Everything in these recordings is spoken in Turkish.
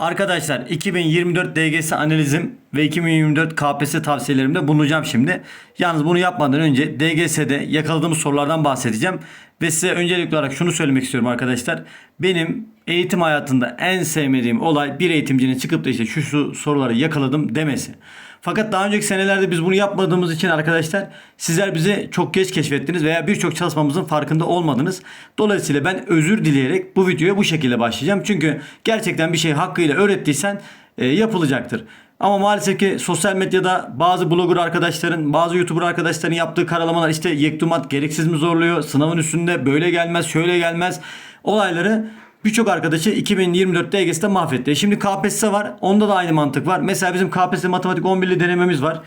Arkadaşlar 2024 DGS analizim ve 2024 KPSS tavsiyelerimde bulunacağım şimdi. Yalnız bunu yapmadan önce DGS'de yakaladığımız sorulardan bahsedeceğim. Ve size öncelikli olarak şunu söylemek istiyorum arkadaşlar. Benim eğitim hayatında en sevmediğim olay bir eğitimcinin çıkıp da işte şu, şu soruları yakaladım demesi. Fakat daha önceki senelerde biz bunu yapmadığımız için arkadaşlar sizler bizi çok geç keşfettiniz veya birçok çalışmamızın farkında olmadınız. Dolayısıyla ben özür dileyerek bu videoya bu şekilde başlayacağım. Çünkü gerçekten bir şey hakkıyla öğrettiysen e, yapılacaktır. Ama maalesef ki sosyal medyada bazı blogger arkadaşların, bazı YouTuber arkadaşların yaptığı karalamalar işte yektumat gereksiz mi zorluyor, sınavın üstünde böyle gelmez, şöyle gelmez olayları birçok arkadaşı 2024 DGS'de mahvetti. Şimdi KPSS var. Onda da aynı mantık var. Mesela bizim KPSS matematik 11'li denememiz var.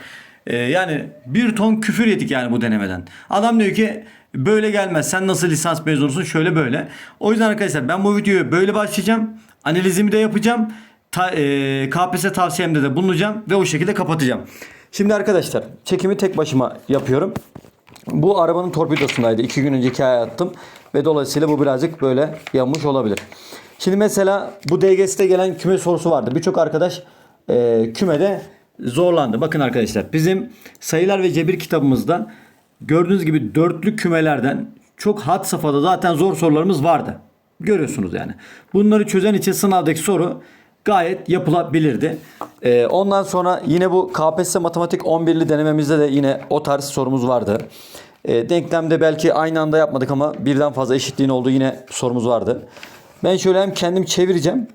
Ee, yani bir ton küfür yedik yani bu denemeden. Adam diyor ki böyle gelmez. Sen nasıl lisans mezunusun? Şöyle böyle. O yüzden arkadaşlar ben bu videoyu böyle başlayacağım. Analizimi de yapacağım. Ta, e, KPSS tavsiyemde de bulunacağım ve o şekilde kapatacağım. Şimdi arkadaşlar çekimi tek başıma yapıyorum. Bu arabanın torpidosundaydı. İki gün önceki ay attım. Ve dolayısıyla bu birazcık böyle yanmış olabilir. Şimdi mesela bu DGS'te gelen küme sorusu vardı. Birçok arkadaş e, kümede zorlandı. Bakın arkadaşlar bizim sayılar ve cebir kitabımızda gördüğünüz gibi dörtlü kümelerden çok had safhada zaten zor sorularımız vardı. Görüyorsunuz yani. Bunları çözen için sınavdaki soru gayet yapılabilirdi. Ee, ondan sonra yine bu KPSS matematik 11'li denememizde de yine o tarz sorumuz vardı. Ee, denklemde belki aynı anda yapmadık ama birden fazla eşitliğin olduğu yine sorumuz vardı. Ben şöyle hem kendim çevireceğim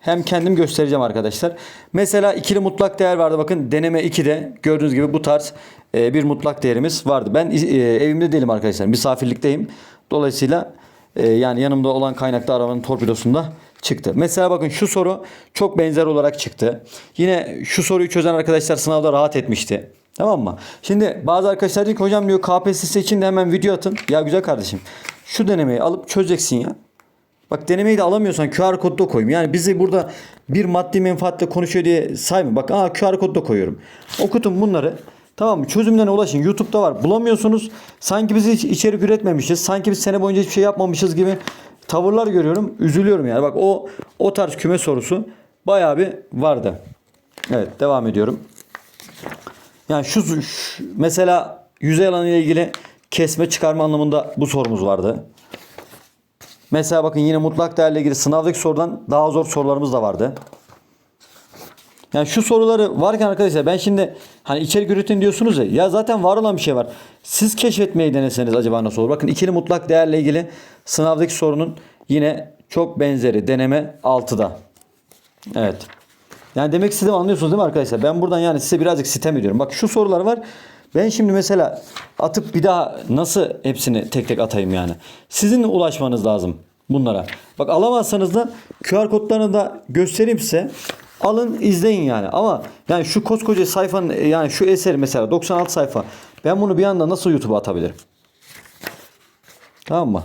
hem kendim göstereceğim arkadaşlar. Mesela ikili mutlak değer vardı. Bakın deneme 2'de gördüğünüz gibi bu tarz e, bir mutlak değerimiz vardı. Ben e, evimde değilim arkadaşlar. Misafirlikteyim. Dolayısıyla e, yani yanımda olan kaynakta arabanın torpidosunda çıktı. Mesela bakın şu soru çok benzer olarak çıktı. Yine şu soruyu çözen arkadaşlar sınavda rahat etmişti. Tamam mı? Şimdi bazı arkadaşlar diyor ki hocam diyor KPSS için de hemen video atın. Ya güzel kardeşim şu denemeyi alıp çözeceksin ya. Bak denemeyi de alamıyorsan QR kodu koyayım. Yani bizi burada bir maddi menfaatle konuşuyor diye sayma. Bak aa QR kodu koyuyorum. Okutun bunları. Tamam mı? Çözümlerine ulaşın. YouTube'da var. Bulamıyorsunuz. Sanki biz hiç içerik üretmemişiz. Sanki biz sene boyunca hiçbir şey yapmamışız gibi tavırlar görüyorum. Üzülüyorum yani. Bak o o tarz küme sorusu bayağı bir vardı. Evet devam ediyorum. Yani şu, şu mesela yüzey alanı ile ilgili kesme çıkarma anlamında bu sorumuz vardı. Mesela bakın yine mutlak değerle ilgili sınavdaki sorudan daha zor sorularımız da vardı. Yani şu soruları varken arkadaşlar ben şimdi hani içerik üretin diyorsunuz ya ya zaten var olan bir şey var. Siz keşfetmeyi deneseniz acaba nasıl olur? Bakın ikili mutlak değerle ilgili sınavdaki sorunun yine çok benzeri deneme 6'da. Evet. Yani demek istediğimi anlıyorsunuz değil mi arkadaşlar? Ben buradan yani size birazcık sitem ediyorum. Bak şu sorular var. Ben şimdi mesela atıp bir daha nasıl hepsini tek tek atayım yani? Sizin ulaşmanız lazım bunlara. Bak alamazsanız da QR kodlarını da göstereyim size. Alın izleyin yani. Ama yani şu koskoca sayfanın yani şu eser mesela 96 sayfa. Ben bunu bir anda nasıl YouTube'a atabilirim? Tamam mı?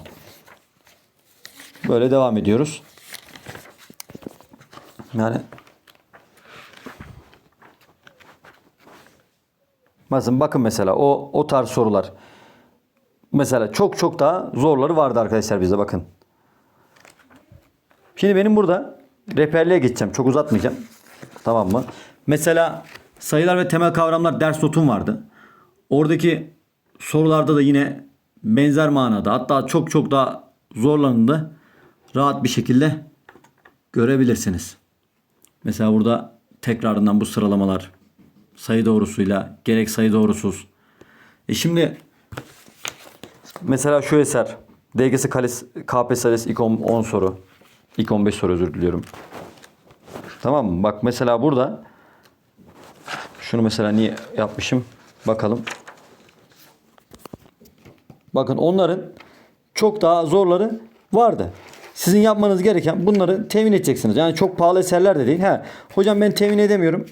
Böyle devam ediyoruz. Yani Bakın bakın mesela o o tarz sorular. Mesela çok çok daha zorları vardı arkadaşlar bizde bakın. Şimdi benim burada rehberliğe geçeceğim. Çok uzatmayacağım. Tamam mı? Mesela sayılar ve temel kavramlar ders notum vardı. Oradaki sorularda da yine benzer manada hatta çok çok daha zorlanında rahat bir şekilde görebilirsiniz. Mesela burada tekrarından bu sıralamalar sayı doğrusuyla gerek sayı doğrusuz. E şimdi mesela şu eser DGS Kales KPSS 10, 10 soru. İlk 15 soru özür diliyorum. Tamam mı? Bak mesela burada şunu mesela niye yapmışım? Bakalım. Bakın onların çok daha zorları vardı. Sizin yapmanız gereken bunları temin edeceksiniz. Yani çok pahalı eserler de değil. He, hocam ben temin edemiyorum.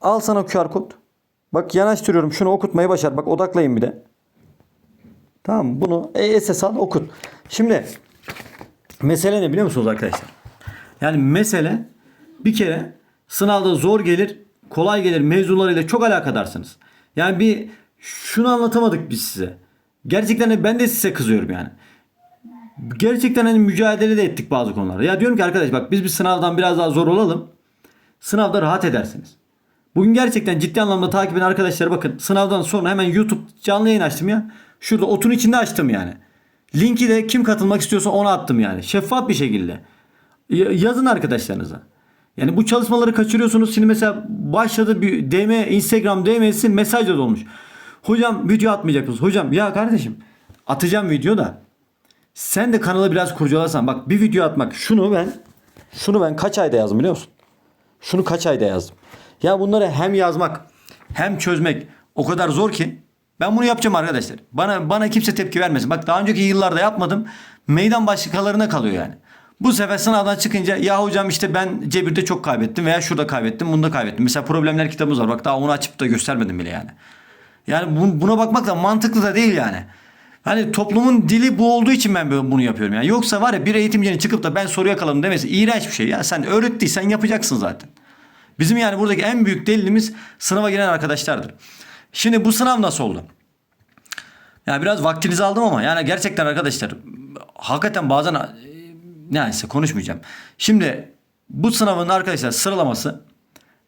Al sana QR kod. Bak yanaştırıyorum. Şunu okutmayı başar. Bak odaklayın bir de. Tamam? Bunu SS al okut. Şimdi mesele ne biliyor musunuz arkadaşlar? Yani mesele bir kere sınavda zor gelir, kolay gelir mevzularıyla çok alakadarsınız. Yani bir şunu anlatamadık biz size. Gerçekten ben de size kızıyorum yani. gerçekten hani mücadele de ettik bazı konularda. Ya diyorum ki arkadaş bak biz bir sınavdan biraz daha zor olalım. Sınavda rahat edersiniz. Bugün gerçekten ciddi anlamda takip eden arkadaşlar bakın sınavdan sonra hemen YouTube canlı yayın açtım ya. Şurada otun içinde açtım yani. Linki de kim katılmak istiyorsa ona attım yani. Şeffaf bir şekilde. Yazın arkadaşlarınıza. Yani bu çalışmaları kaçırıyorsunuz. Şimdi mesela başladı bir DM, Instagram DM'si mesajla dolmuş. Hocam video atmayacak mısın? Hocam ya kardeşim atacağım video da sen de kanalı biraz kurcalasan. Bak bir video atmak. Şunu ben şunu ben kaç ayda yazdım biliyor musun? Şunu kaç ayda yazdım. Ya bunları hem yazmak hem çözmek o kadar zor ki ben bunu yapacağım arkadaşlar. Bana bana kimse tepki vermesin. Bak daha önceki yıllarda yapmadım. Meydan başkalarına kalıyor yani. Bu sefer sınavdan çıkınca ya hocam işte ben Cebir'de çok kaybettim veya şurada kaybettim, bunda kaybettim. Mesela problemler kitabımız var. Bak daha onu açıp da göstermedim bile yani. Yani bu- buna bakmak da mantıklı da değil yani. Hani toplumun dili bu olduğu için ben bunu yapıyorum. Yani yoksa var ya bir eğitimcinin çıkıp da ben soru yakaladım demesi iğrenç bir şey ya. Sen öğrettiysen yapacaksın zaten. Bizim yani buradaki en büyük delilimiz sınava giren arkadaşlardır. Şimdi bu sınav nasıl oldu? Yani biraz vaktinizi aldım ama yani gerçekten arkadaşlar hakikaten bazen e, neyse konuşmayacağım. Şimdi bu sınavın arkadaşlar sıralaması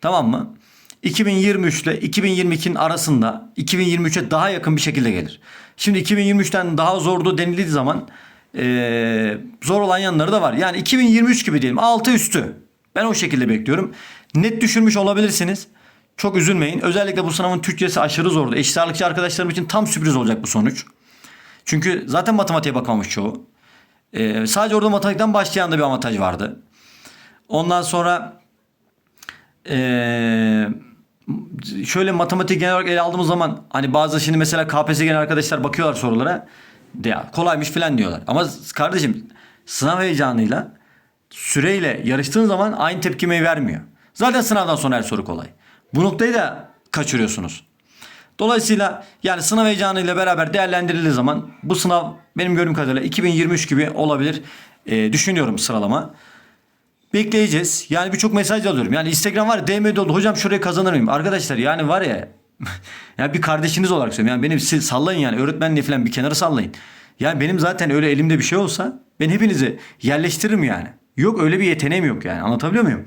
tamam mı? 2023 ile 2022'nin arasında 2023'e daha yakın bir şekilde gelir. Şimdi 2023'ten daha zordu denildiği zaman e, zor olan yanları da var. Yani 2023 gibi diyelim 6 üstü. Ben o şekilde bekliyorum. Net düşürmüş olabilirsiniz. Çok üzülmeyin. Özellikle bu sınavın Türkçesi aşırı zordu. Eşit ağırlıkçı arkadaşlarım için tam sürpriz olacak bu sonuç. Çünkü zaten matematiğe bakmamış çoğu. Ee, sadece orada matematikten başlayan da bir avantaj vardı. Ondan sonra ee, şöyle matematik genel olarak ele aldığımız zaman hani bazı şimdi mesela KPSS gelen arkadaşlar bakıyorlar sorulara. Ya kolaymış falan diyorlar. Ama kardeşim sınav heyecanıyla süreyle yarıştığın zaman aynı tepkimeyi vermiyor. Zaten sınavdan sonra her soru kolay. Bu noktayı da kaçırıyorsunuz. Dolayısıyla yani sınav heyecanıyla beraber değerlendirildiği zaman bu sınav benim gördüğüm kadarıyla 2023 gibi olabilir e, düşünüyorum sıralama. Bekleyeceğiz. Yani birçok mesaj alıyorum. Yani Instagram var DM doldu. Hocam şuraya kazanır mıyım? Arkadaşlar yani var ya yani bir kardeşiniz olarak söylüyorum. Yani beni siz sallayın yani öğretmenliği falan bir kenara sallayın. Yani benim zaten öyle elimde bir şey olsa ben hepinizi yerleştiririm yani. Yok öyle bir yeteneğim yok yani. Anlatabiliyor muyum?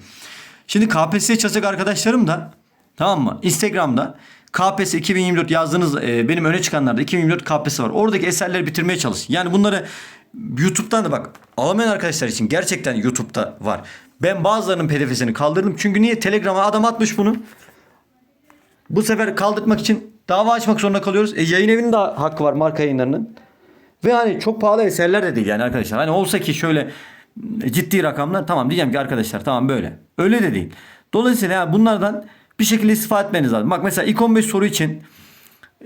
Şimdi KPSS'ye çalışacak arkadaşlarım da tamam mı? Instagram'da KPSS 2024 yazdığınız e, benim öne çıkanlarda 2024 KPSS var. Oradaki eserleri bitirmeye çalışın. Yani bunları YouTube'dan da bak alamayan arkadaşlar için gerçekten YouTube'da var. Ben bazılarının pdf'sini kaldırdım. Çünkü niye? Telegram'a adam atmış bunu. Bu sefer kaldırtmak için dava açmak zorunda kalıyoruz. E, yayın evinin de hakkı var marka yayınlarının. Ve hani çok pahalı eserler de değil yani arkadaşlar. Hani olsa ki şöyle ciddi rakamlar tamam diyeceğim ki arkadaşlar tamam böyle. Öyle de değil. Dolayısıyla bunlardan bir şekilde istifade etmeniz lazım. Bak mesela ilk 15 soru için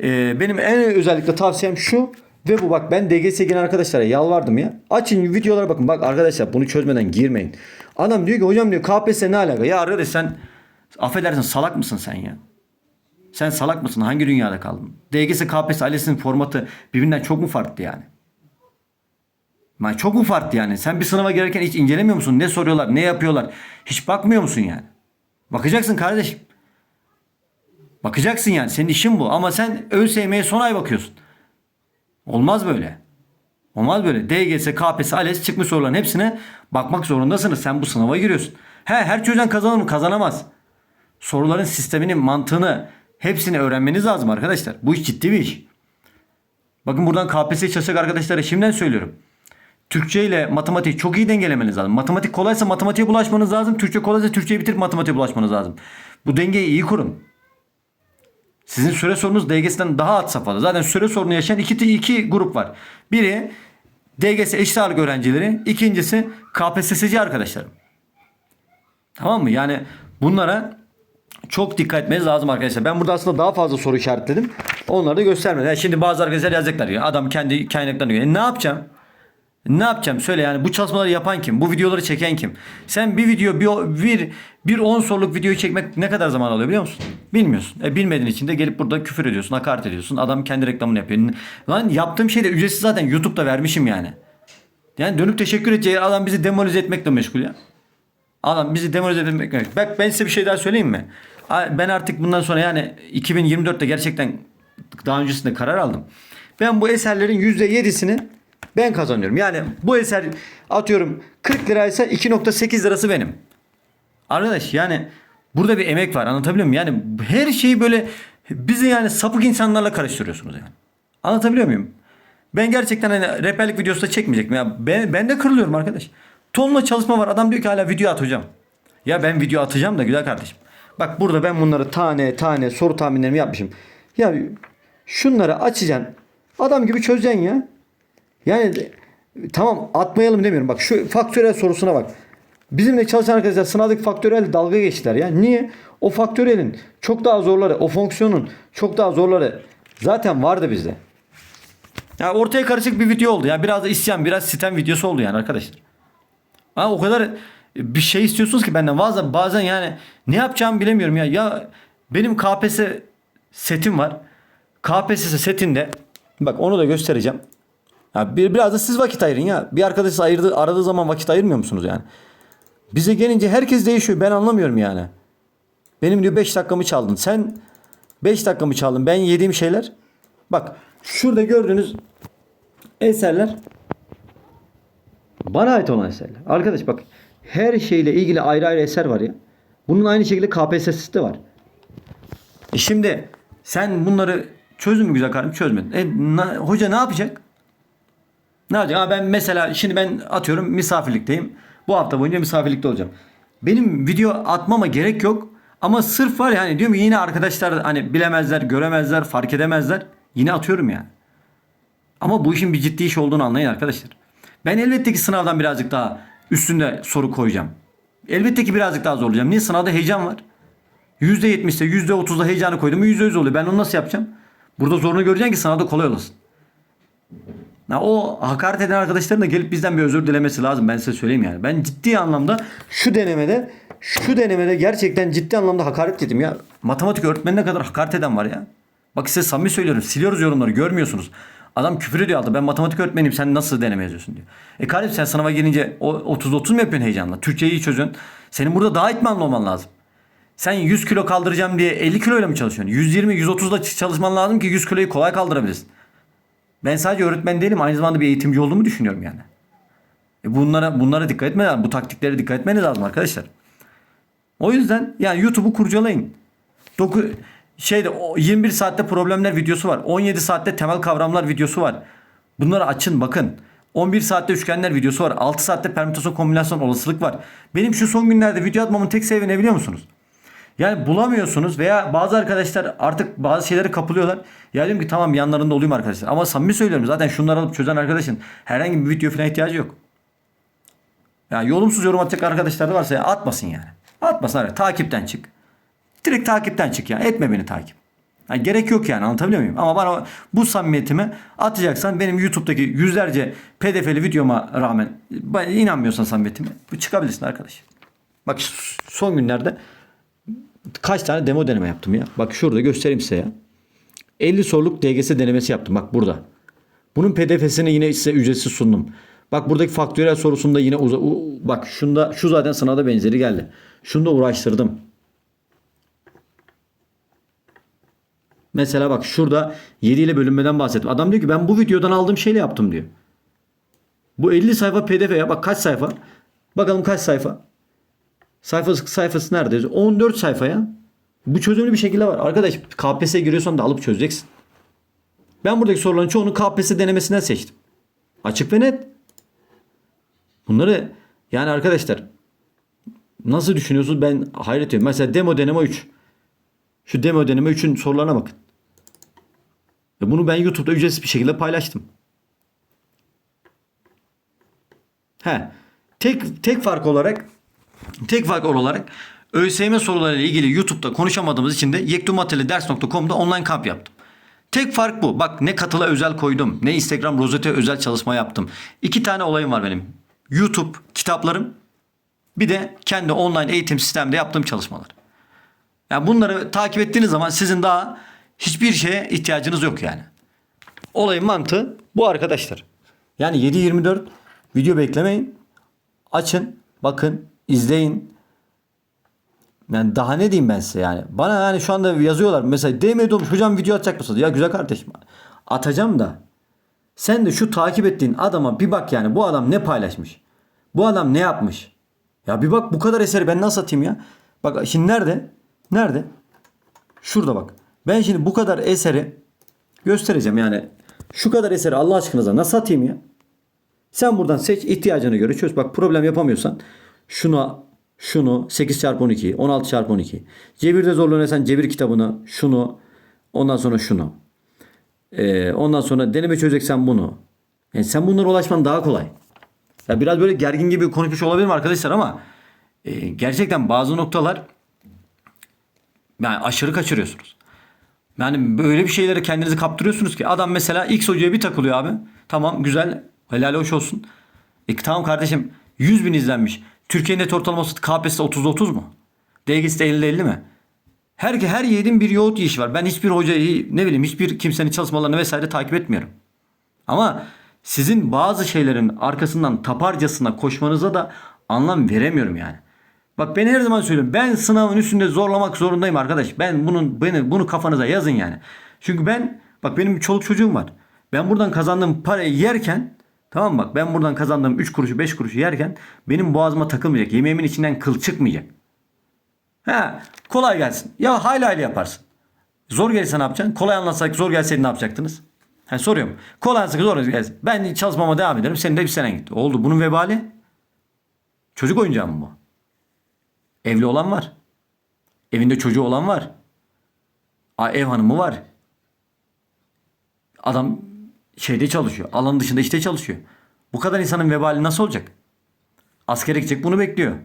e, benim en özellikle tavsiyem şu ve bu bak ben DGS giren arkadaşlara yalvardım ya. Açın videolara bakın. Bak arkadaşlar bunu çözmeden girmeyin. Adam diyor ki hocam diyor KPSS ne alaka? Ya arkadaş sen affedersin salak mısın sen ya? Sen salak mısın? Hangi dünyada kaldın? DGS KPSS ailesinin formatı birbirinden çok mu farklı yani? Yani çok mu farklı yani? Sen bir sınava girerken hiç incelemiyor musun? Ne soruyorlar? Ne yapıyorlar? Hiç bakmıyor musun yani? Bakacaksın kardeşim. Bakacaksın yani. Senin işin bu. Ama sen ÖSYM'ye son ay bakıyorsun. Olmaz böyle. Olmaz böyle. DGS, KPSS, ALES çıkmış soruların hepsine bakmak zorundasınız. Sen bu sınava giriyorsun. He, her çocuktan kazanır mı? Kazanamaz. Soruların sisteminin mantığını hepsini öğrenmeniz lazım arkadaşlar. Bu iş ciddi bir iş. Bakın buradan KPSS çalışacak arkadaşlara şimdiden söylüyorum. Türkçe ile matematiği çok iyi dengelemeniz lazım. Matematik kolaysa matematiğe bulaşmanız lazım. Türkçe kolaysa Türkçeyi bitirip matematiğe bulaşmanız lazım. Bu dengeyi iyi kurun. Sizin süre sorunuz DGS'den daha alt safhada. Zaten süre sorunu yaşayan iki, iki grup var. Biri DGS eşit ağırlık öğrencileri. ikincisi KPSS'ci arkadaşlarım. Tamam mı? Yani bunlara çok dikkat etmeniz lazım arkadaşlar. Ben burada aslında daha fazla soru işaretledim. Onları da göstermedim. Yani şimdi bazı arkadaşlar yazacaklar ya. Adam kendi kaynaklarını göre. E ne yapacağım? Ne yapacağım? Söyle yani bu çalışmaları yapan kim? Bu videoları çeken kim? Sen bir video bir bir, bir 10 soruluk videoyu çekmek ne kadar zaman alıyor biliyor musun? Bilmiyorsun. E, bilmediğin için de gelip burada küfür ediyorsun, hakaret ediyorsun. Adam kendi reklamını yapıyor. Lan yaptığım şey de ücretsiz zaten YouTube'da vermişim yani. Yani dönüp teşekkür edeceği adam bizi demolize etmekle meşgul ya. Adam bizi demolize etmekle Bak ben size bir şey daha söyleyeyim mi? Ben artık bundan sonra yani 2024'te gerçekten daha öncesinde karar aldım. Ben bu eserlerin %7'sini Ben kazanıyorum. Yani bu eser atıyorum 40 liraysa 2.8 lirası benim. Arkadaş yani burada bir emek var anlatabiliyor muyum? Yani her şeyi böyle bizi yani sapık insanlarla karıştırıyorsunuz yani. Anlatabiliyor muyum? Ben gerçekten hani rehberlik videosu da çekmeyecektim. Ya ben, ben de kırılıyorum arkadaş. Tonla çalışma var. Adam diyor ki hala video at hocam. Ya ben video atacağım da güzel kardeşim. Bak burada ben bunları tane tane soru tahminlerimi yapmışım. Ya şunları açacaksın. Adam gibi çözeceksin ya. Yani tamam atmayalım demiyorum. Bak şu faktörel sorusuna bak. Bizimle çalışan arkadaşlar sınavdaki faktörel dalga geçtiler ya. Niye? O faktörelin çok daha zorları, o fonksiyonun çok daha zorları zaten vardı bizde. Ya ortaya karışık bir video oldu ya. Biraz da isyan, biraz sitem videosu oldu yani arkadaşlar. Ha, o kadar bir şey istiyorsunuz ki benden. Bazen, bazen yani ne yapacağımı bilemiyorum ya. Ya benim KPSS setim var. KPSS setinde bak onu da göstereceğim. Ya bir, biraz da siz vakit ayırın ya. Bir arkadaş ayırdı, aradığı zaman vakit ayırmıyor musunuz yani? Bize gelince herkes değişiyor. Ben anlamıyorum yani. Benim diyor 5 dakikamı çaldın. Sen 5 dakikamı çaldın. Ben yediğim şeyler. Bak şurada gördüğünüz eserler bana ait olan eserler. Arkadaş bak her şeyle ilgili ayrı ayrı eser var ya. Bunun aynı şekilde KPSS'de de var. E şimdi sen bunları çözdün mü güzel kardeşim? Çözmedin. E, na- hoca ne yapacak? Ne yapacak? Ben mesela şimdi ben atıyorum misafirlikteyim. Bu hafta boyunca misafirlikte olacağım. Benim video atmama gerek yok. Ama sırf var ya hani diyorum yine arkadaşlar hani bilemezler, göremezler, fark edemezler. Yine atıyorum yani. Ama bu işin bir ciddi iş olduğunu anlayın arkadaşlar. Ben elbette ki sınavdan birazcık daha üstünde soru koyacağım. Elbette ki birazcık daha zorlayacağım. Niye? Sınavda heyecan var. %70'te %30'da heyecanı koydum. %100 oluyor. Ben onu nasıl yapacağım? Burada zorunu göreceksin ki sınavda kolay olasın. Ya o hakaret eden arkadaşların da gelip bizden bir özür dilemesi lazım. Ben size söyleyeyim yani. Ben ciddi anlamda şu denemede şu denemede gerçekten ciddi anlamda hakaret yedim ya. Matematik öğretmenine kadar hakaret eden var ya. Bak size samimi söylüyorum. Siliyoruz yorumları görmüyorsunuz. Adam küfür ediyor altta. Ben matematik öğretmeniyim sen nasıl deneme yazıyorsun diyor. E kardeşim sen sınava girince o 30-30 mu yapıyorsun heyecanla? Türkçeyi çözüyorsun. Senin burada daha itmanlı olman lazım. Sen 100 kilo kaldıracağım diye 50 kiloyla mı çalışıyorsun? 120-130'da çalışman lazım ki 100 kiloyu kolay kaldırabilirsin. Ben sadece öğretmen değilim. Aynı zamanda bir eğitimci olduğumu düşünüyorum yani. E bunlara bunlara dikkat etmeniz lazım. Bu taktiklere dikkat etmeniz lazım arkadaşlar. O yüzden yani YouTube'u kurcalayın. Doku, şeyde o 21 saatte problemler videosu var. 17 saatte temel kavramlar videosu var. Bunları açın bakın. 11 saatte üçgenler videosu var. 6 saatte permütasyon kombinasyon olasılık var. Benim şu son günlerde video atmamın tek sebebi ne biliyor musunuz? Yani bulamıyorsunuz veya bazı arkadaşlar artık bazı şeyleri kapılıyorlar. Ya diyorum ki tamam yanlarında olayım arkadaşlar. Ama samimi söylüyorum zaten şunları alıp çözen arkadaşın herhangi bir video falan ihtiyacı yok. Yani yolumsuz yorum atacak arkadaşlar da varsa ya atmasın yani. Atmasın abi. Takipten çık. Direkt takipten çık yani. Etme beni takip. Yani gerek yok yani anlatabiliyor muyum? Ama bana bu samimiyetimi atacaksan benim YouTube'daki yüzlerce pdf'li videoma rağmen inanmıyorsan samimiyetime çıkabilirsin arkadaş. Bak son günlerde kaç tane demo deneme yaptım ya. Bak şurada göstereyim size ya. 50 soruluk DGS denemesi yaptım bak burada. Bunun pdf'sini yine size ücretsiz sundum. Bak buradaki faktörel sorusunda yine uza- u- bak şunda şu zaten sınavda benzeri geldi. Şunda uğraştırdım. Mesela bak şurada 7 ile bölünmeden bahsettim. Adam diyor ki ben bu videodan aldığım şeyle yaptım diyor. Bu 50 sayfa pdf ya bak kaç sayfa? Bakalım kaç sayfa? Sayfası, sayfası nerede? yazıyor? 14 sayfa ya. Bu çözümlü bir şekilde var. Arkadaş KPSS'ye giriyorsan da alıp çözeceksin. Ben buradaki soruların çoğunu KPSS denemesinden seçtim. Açık ve net. Bunları yani arkadaşlar nasıl düşünüyorsunuz ben hayret ediyorum. Mesela demo deneme 3. Şu demo deneme 3'ün sorularına bakın. Ve bunu ben YouTube'da ücretsiz bir şekilde paylaştım. He. Tek tek fark olarak tek fark olarak ÖSYM sorularıyla ilgili YouTube'da konuşamadığımız için de yektumateli.ders.com'da online kamp yaptım. Tek fark bu. Bak ne katıla özel koydum. Ne Instagram rozete özel çalışma yaptım. İki tane olayım var benim. YouTube kitaplarım. Bir de kendi online eğitim sistemde yaptığım çalışmalar. Yani bunları takip ettiğiniz zaman sizin daha hiçbir şeye ihtiyacınız yok yani. Olayın mantığı bu arkadaşlar. Yani 7-24 video beklemeyin. Açın, bakın, izleyin. Yani daha ne diyeyim ben size yani. Bana yani şu anda yazıyorlar. Mesela DM olmuş hocam video atacak mısınız? Ya güzel kardeşim. Atacağım da. Sen de şu takip ettiğin adama bir bak yani bu adam ne paylaşmış? Bu adam ne yapmış? Ya bir bak bu kadar eseri ben nasıl atayım ya? Bak şimdi nerede? Nerede? Şurada bak. Ben şimdi bu kadar eseri göstereceğim yani. Şu kadar eseri Allah aşkınıza nasıl atayım ya? Sen buradan seç ihtiyacına göre çöz. Bak problem yapamıyorsan şunu şunu 8 çarpı 12 16 çarpı 12. Cebirde zorlanıyorsan cebir kitabını şunu ondan sonra şunu. Ee, ondan sonra deneme çözeceksen bunu. Yani sen bunlara ulaşman daha kolay. Ya biraz böyle gergin gibi konuşmuş olabilirim arkadaşlar ama e, gerçekten bazı noktalar yani aşırı kaçırıyorsunuz. Yani böyle bir şeylere kendinizi kaptırıyorsunuz ki adam mesela X hocaya bir takılıyor abi. Tamam güzel helal hoş olsun. E, tamam kardeşim 100 bin izlenmiş. Türkiye net ortalaması KPSS'de 30'da 30 mu? DGS'de 50'de 50 mi? Her, her yiğidin bir yoğurt yiyişi var. Ben hiçbir hocayı ne bileyim hiçbir kimsenin çalışmalarını vesaire takip etmiyorum. Ama sizin bazı şeylerin arkasından taparcasına koşmanıza da anlam veremiyorum yani. Bak ben her zaman söylüyorum. Ben sınavın üstünde zorlamak zorundayım arkadaş. Ben bunun beni bunu kafanıza yazın yani. Çünkü ben bak benim bir çoluk çocuğum var. Ben buradan kazandığım parayı yerken tamam bak ben buradan kazandığım 3 kuruşu 5 kuruşu yerken benim boğazıma takılmayacak. Yemeğimin içinden kıl çıkmayacak. Ha, kolay gelsin. Ya hayli hayli yaparsın. Zor gelirse ne yapacaksın? Kolay anlatsak zor gelseydi ne yapacaktınız? Ha, soruyorum. Kolay anlatsak zor gelse. Ben çalışmama devam ederim. Senin de bir senen gitti. Oldu. Bunun vebali? Çocuk oyuncağı mı bu? Evli olan var. Evinde çocuğu olan var. Ev hanımı var. Adam şeyde çalışıyor. Alanın dışında işte çalışıyor. Bu kadar insanın vebali nasıl olacak? Askere gidecek bunu bekliyor.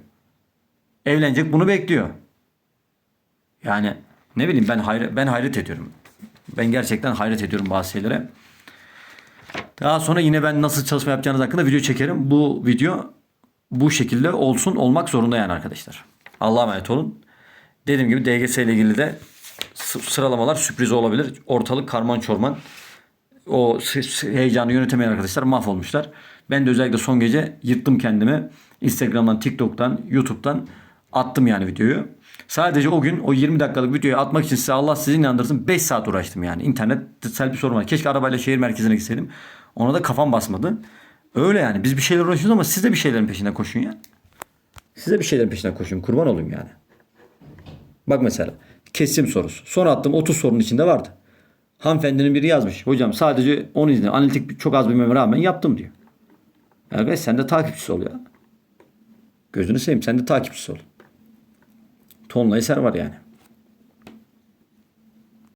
Evlenecek bunu bekliyor. Yani ne bileyim ben hayret, ben hayret ediyorum. Ben gerçekten hayret ediyorum bazı şeylere. Daha sonra yine ben nasıl çalışma yapacağınız hakkında video çekerim. Bu video bu şekilde olsun olmak zorunda yani arkadaşlar. Allah'a emanet olun. Dediğim gibi DGS ile ilgili de sı- sıralamalar sürpriz olabilir. Ortalık karman çorman. O heyecanı yönetemeyen arkadaşlar mahvolmuşlar. Ben de özellikle son gece yırttım kendimi. Instagram'dan, TikTok'tan, YouTube'dan attım yani videoyu. Sadece o gün o 20 dakikalık videoyu atmak için size Allah sizi inandırsın 5 saat uğraştım yani. İnternetsel bir sorun var. Keşke arabayla şehir merkezine gitseydim. Ona da kafam basmadı. Öyle yani. Biz bir şeyler uğraşıyoruz ama siz de bir şeylerin peşinden koşun ya. Size bir şeylerin peşinden koşun. Kurban olayım yani. Bak mesela kesim sorusu. Son attığım 30 sorunun içinde vardı. Hanımefendinin biri yazmış. Hocam sadece 10 izni analitik çok az bilmeme rağmen yaptım diyor. Arkadaş sen de takipçisi ol ya. Gözünü seveyim sen de takipçisi ol. Tonla eser var yani.